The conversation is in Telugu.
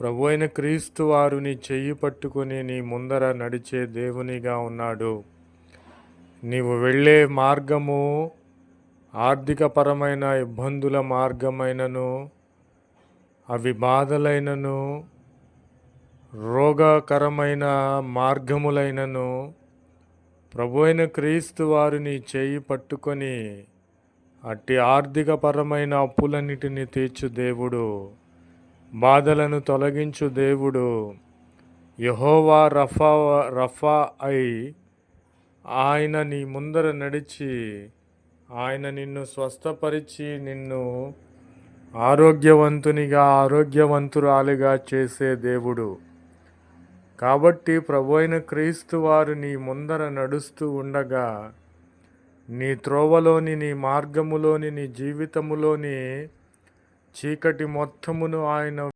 ప్రభు అయిన క్రీస్తు వారు నీ చెయ్యి పట్టుకొని నీ ముందర నడిచే దేవునిగా ఉన్నాడు. నీవు వెళ్ళే మార్గము ఆర్థికపరమైన ఇబ్బందుల మార్గమైనను అవి బాధలైనను రోగకరమైన మార్గములైనను ప్రభు అయిన క్రీస్తు వారిని చేయి పట్టుకొని అట్టి ఆర్థికపరమైన అప్పులన్నిటిని తీర్చు దేవుడు. బాధలను తొలగించు దేవుడు. యహోవా రఫా రఫా అయి ఆయన నీ ముందర నడిచి ఆయన నిన్ను స్వస్థపరిచి నిన్ను ఆరోగ్యవంతునిగా ఆరోగ్యవంతురాలిగా చేసే దేవుడు. కాబట్టి ప్రభు అయిన క్రీస్తు వారు నీ ముందర నడుస్తూ ఉండగా నీ త్రోవలోని నీ మార్గములోని నీ జీవితములోని చీకటి మొత్తమును ఆయన